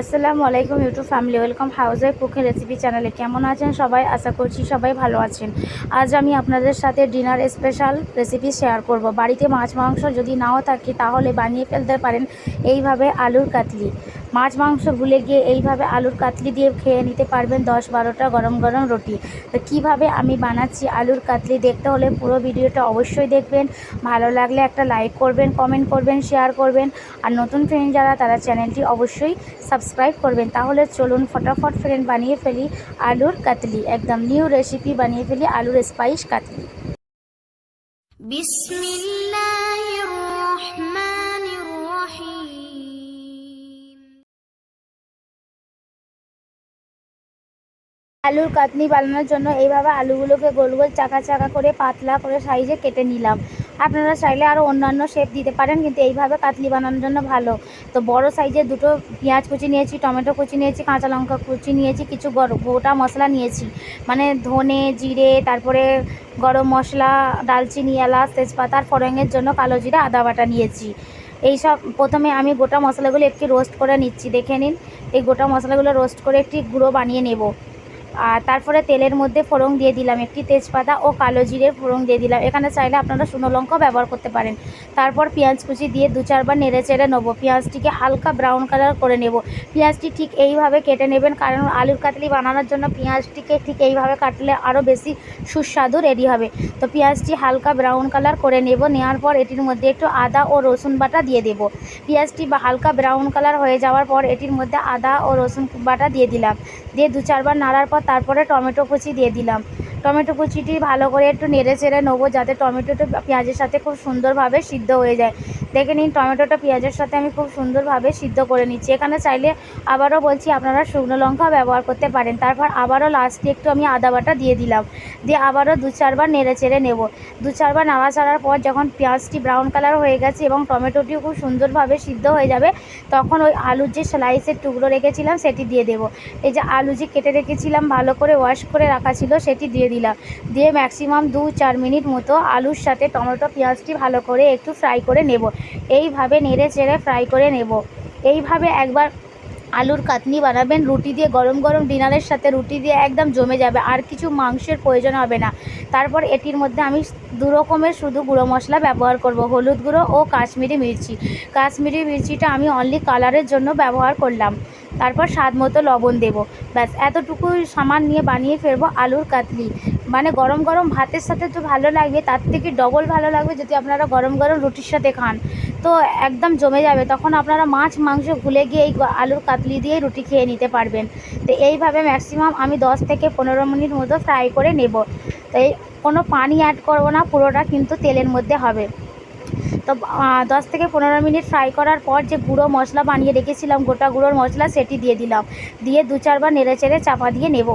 আসসালামু আলাইকুম YouTube family, welcome wife cooking recipe চ্যানেলে। কেমন আছেন সবাই? আশা করছি সবাই ভালো আছেন। আজ আমি আপনাদের সাথে ডিনার স্পেশাল রেসিপি শেয়ার করব। বাড়িতে মাছ, মাংস যদি নাও থাকে, তাহলে বানিয়ে ফেলতে পারেন। এইভাবে আলুর কাতলি। মাছ মাংস ভুলে গিয়ে এইভাবে আলুর কাতলি দিয়ে খেয়ে নিতে পারবেন দশ বারোটা গরম গরম রুটি। তো কীভাবে আমি বানাচ্ছি আলুর কাতলি দেখতে হলে পুরো ভিডিওটা অবশ্যই দেখবেন। ভালো লাগলে একটা লাইক করবেন, কমেন্ট করবেন, শেয়ার করবেন। আর নতুন ফ্রেন্ড যারা, তারা চ্যানেলটি অবশ্যই সাবস্ক্রাইব করবেন। তাহলে চলুন ফটাফট ফ্রেন্ড বানিয়ে ফেলি আলুর কাতলি। একদম নিউ রেসিপি বানিয়ে ফেলি আলুর স্পাইস কাতলি। বিসমিল্লা আলুর কাতনি বানানোর জন্য এইভাবে আলুগুলোকে গোল গোল চাকা চাকা করে, পাতলা করে সাইজে কেটে নিলাম। আপনারা চাইলে আরও অন্যান্য শেপ দিতে পারেন, কিন্তু এইভাবে কাতলি বানানোর জন্য ভালো। তো বড় সাইজের দুটো পেঁয়াজ কুচি নিয়েছি, টমেটো কুচি নিয়েছি, কাঁচা লঙ্কা কুচি নিয়েছি, কিছু গোটা মশলা নিয়েছি। মানে ধনে, জিরে, তারপরে গরম মশলা, দালচিনি, এলাচ, তেজপাতা, আর ফোড়নের জন্য কালো জিরে, আদা বাটা নিয়েছি। এইসব প্রথমে আমি গোটা মশলাগুলো একটু রোস্ট করে নিচ্ছি, দেখে নিন। এই গোটা মশলাগুলো রোস্ট করে একটি গুঁড়ো বানিয়ে নেব। আর তারপরে তেলের মধ্যে ফোড়ন দিয়ে দিলাম একটি তেজপাতা ও কালো জিরের ফোড়ন দিয়ে দিলাম। এখানে চাইলে আপনারা শুকনো লঙ্কাও ব্যবহার করতে পারেন। তারপর পেঁয়াজ কুচি দিয়ে দু চারবার নেড়ে চেড়ে নেব। পেঁয়াজটিকে হালকা ব্রাউন কালার করে নেব। পেঁয়াজটি ঠিক এইভাবে কেটে নেবেন কারণ আলুর কাতলি বানানোর জন্য পেঁয়াজটিকে ঠিক এইভাবে কাটলে আরও বেশি সুস্বাদু রেডি হবে। তো পেঁয়াজটি হালকা ব্রাউন কালার করে নেব। নেওয়ার পর এটির মধ্যে একটু আদা ও রসুন বাটা দিয়ে দেব। পেঁয়াজটি বা হালকা ব্রাউন কালার হয়ে যাওয়ার পর এটির মধ্যে আদা ও রসুন বাটা দিয়ে দিলাম। দিয়ে দু চারবার নাড়ার পর তারপরে টমেটো কুচি দিয়ে দিলাম। টমেটো কুচিটি ভালো করে একটু নেড়ে চেড়ে নেব, যাতে টমেটোটা পেঁয়াজের সাথে খুব সুন্দরভাবে সিদ্ধ হয়ে যায়। দেখে নিন, টমেটোটা পেঁয়াজের সাথে আমি খুব সুন্দরভাবে সিদ্ধ করে নিচ্ছি। এখানে চাইলে আবারও বলছি, আপনারা শুকনো লঙ্কা ব্যবহার করতে পারেন। তারপর আবারও লাস্টে একটু আমি আদা বাটা দিয়ে দিলাম। দিয়ে আবারও দু চারবার নেড়ে চেড়ে নেব। দু চারবার নাড়াচাড়ার পর যখন পেঁয়াজটি ব্রাউন কালার হয়ে গেছে এবং টমেটোটিও খুব সুন্দরভাবে সিদ্ধ হয়ে যাবে, তখন ওই আলুর যে স্লাইসের টুকরো রেখেছিলাম, সেটি দিয়ে দেবো। এই যে আলু যে কেটে রেখেছিলাম, ভালো করে ওয়াশ করে রাখা ছিল, সেটি দিয়ে দিলাম। দিয়ে ম্যাক্সিমাম দু চার মিনিট মতো আলুর সাথে টমেটো, পেঁয়াজটি ভালো করে একটু ফ্রাই করে নেব। এইভাবে নেড়ে চেড়ে ফ্রাই করে নেব। এইভাবে একবার আলুর কাতনি বানাবেন, রুটি দিয়ে গরম গরম ডিনারের সাথে রুটি দিয়ে একদম জমে যাবে, আর কিছু মাংসের প্রয়োজন হবে না। তারপর এটির মধ্যে আমি দু রকমের শুধু গুঁড়ো মশলা ব্যবহার করব, হলুদ গুঁড়ো ও কাশ্মীরি মির্চি। কাশ্মীরি মির্চিটা আমি অনলি কালারের জন্য ব্যবহার করলাম। তারপর স্বাদ মতো লবণ দেব। ব্যাস এতটুকু সামান নিয়ে বানিয়ে ফেলব আলুর কাতলি। মানে গরম গরম ভাতের সাথে তো ভালো লাগবে, তার থেকে ডবল ভালো লাগবে যদি আপনারা গরম গরম রুটির সাথে খান। তো একদম জমে যাবে। তখন আপনারা মাছ, মাংস ভুলে গিয়ে এই আলুর কাতলি দিয়ে রুটি খেয়ে নিতে পারবেন। তো এইভাবে ম্যাক্সিমাম আমি দশ থেকে পনেরো মিনিট মতো ফ্রাই করে নেব। তো এই কোনো পানি অ্যাড করব না, পুরোটা কিন্তু তেলের মধ্যে হবে। তো দশ থেকে পনেরো মিনিট ফ্রাই করার পর যে গুঁড়ো মশলা বানিয়ে রেখেছিলাম, গোটা গুঁড়োর মশলা সেটি দিয়ে দিলাম। দিয়ে দু চারবার নেড়ে চেড়ে চাপা দিয়ে নেব।